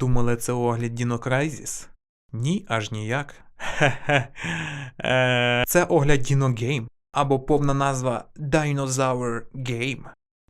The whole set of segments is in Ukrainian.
Думали, це огляд Crisis? Ні, аж ніяк. Хе-хе. Е, Це огляд Game, або повна назва Dinosaur Game.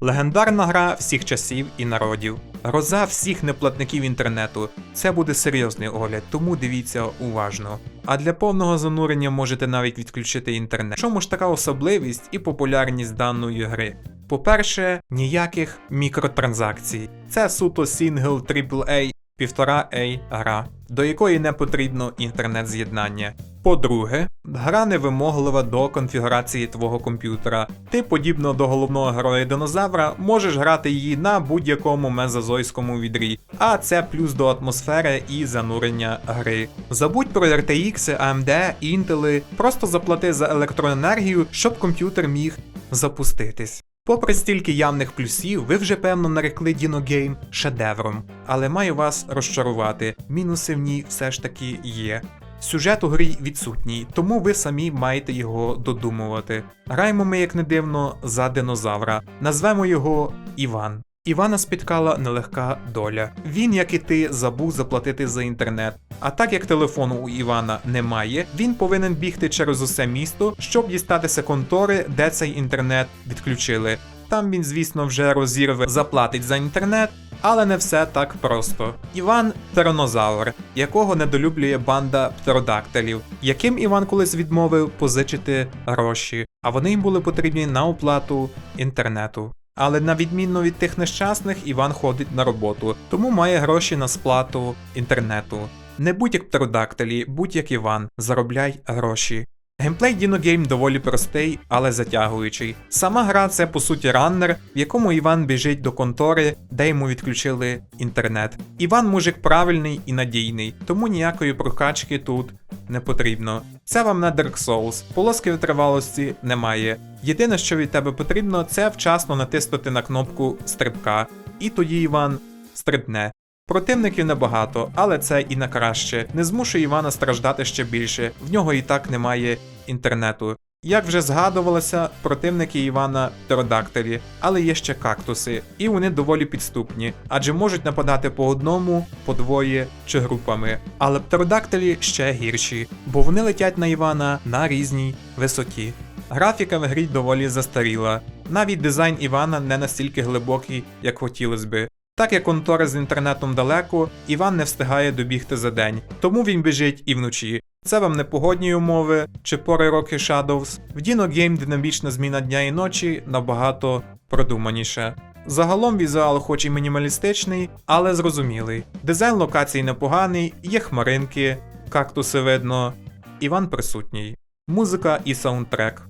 Легендарна гра всіх часів і народів. Гроза всіх неплатників інтернету. Це буде серйозний огляд, тому дивіться уважно. А для повного занурення можете навіть відключити інтернет. Чому ж така особливість і популярність даної гри? По-перше, ніяких мікротранзакцій. Це суто сингл AAA 1,5A гра, до якої не потрібно інтернет-з'єднання. По-друге, гра невимоглива до конфігурації твого комп'ютера. Ти, подібно до головного героя динозавра, можеш грати її на будь-якому мезозойському відрі, а це плюс до атмосфери і занурення гри. Забудь про RTX, AMD, Intel, просто заплати за електроенергію, щоб комп'ютер міг запуститись. Попри стільки явних плюсів, ви вже певно нарекли Dino Game шедевром, але маю вас розчарувати, мінуси в ній все ж таки є. Сюжет у грі відсутній, тому ви самі маєте його додумувати. Граємо ми, як не дивно, за динозавра. Назвемо його Іван. Івана спіткала нелегка доля. Він, як і ти, забув заплатити за інтернет. А так як телефону у Івана немає, він повинен бігти через усе місто, щоб дістатися контори, де цей інтернет відключили. Там він, звісно, вже розірве, заплатить за інтернет, але не все так просто. Іван тиранозавр, якого недолюблює банда птеродактилів, яким Іван колись відмовив позичити гроші, а вони їм були потрібні на оплату інтернету. Але на відміну від тих нещасних, Іван ходить на роботу, тому має гроші на сплату інтернету. Не будь як птеродактилі, будь як Іван, заробляй гроші. Геймплей Dino Game доволі простий, але затягуючий. Сама гра це по суті раннер, в якому Іван біжить до контори, де йому відключили інтернет. Іван мужик правильний і надійний, тому ніякої прокачки тут не потрібно. Це вам не Dark Souls, полоски витривалості немає. Єдине, що від тебе потрібно, це вчасно натиснути на кнопку стрибка, і тоді Іван стрибне. Противників небагато, але це і на краще. Не змушує Івана страждати ще більше, в нього і так немає інтернету. Як вже згадувалося, противники Івана птеродактилі, але є ще кактуси, і вони доволі підступні, адже можуть нападати по одному, по двоє чи групами. Але птеродактилі ще гірші, бо вони летять на Івана на різній висоті. Графіка в грі доволі застаріла. Навіть дизайн Івана не настільки глибокий, як хотілося би. Так як контора з інтернетом далеко, Іван не встигає добігти за день, тому він біжить і вночі. Це вам не погодні умови чи пори роки Shadows. В Dino Game динамічна зміна дня і ночі набагато продуманіше. Загалом візуал хоч і мінімалістичний, але зрозумілий. Дизайн локацій непоганий, є хмаринки, кактуси видно. Іван присутній. Музика і саундтрек.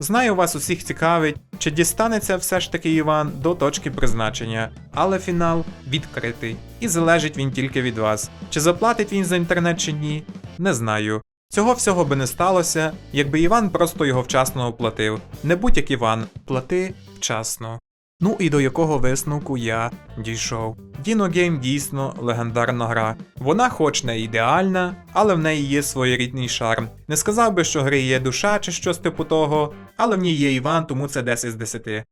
Знаю, вас усіх цікавить, чи дістанеться все ж таки Іван до точки призначення, але фінал відкритий, і залежить він тільки від вас. Чи заплатить він за інтернет чи ні, не знаю. Цього всього би не сталося, якби Іван просто його вчасно оплатив. Не будь як Іван, плати вчасно. Ну і до якого висновку я дійшов. Dino Game дійсно легендарна гра. Вона хоч не ідеальна, але в неї є своєрідний шарм. Не сказав би, що гри є душа чи щось типу того, але в ній є Іван, тому це 10 з 10.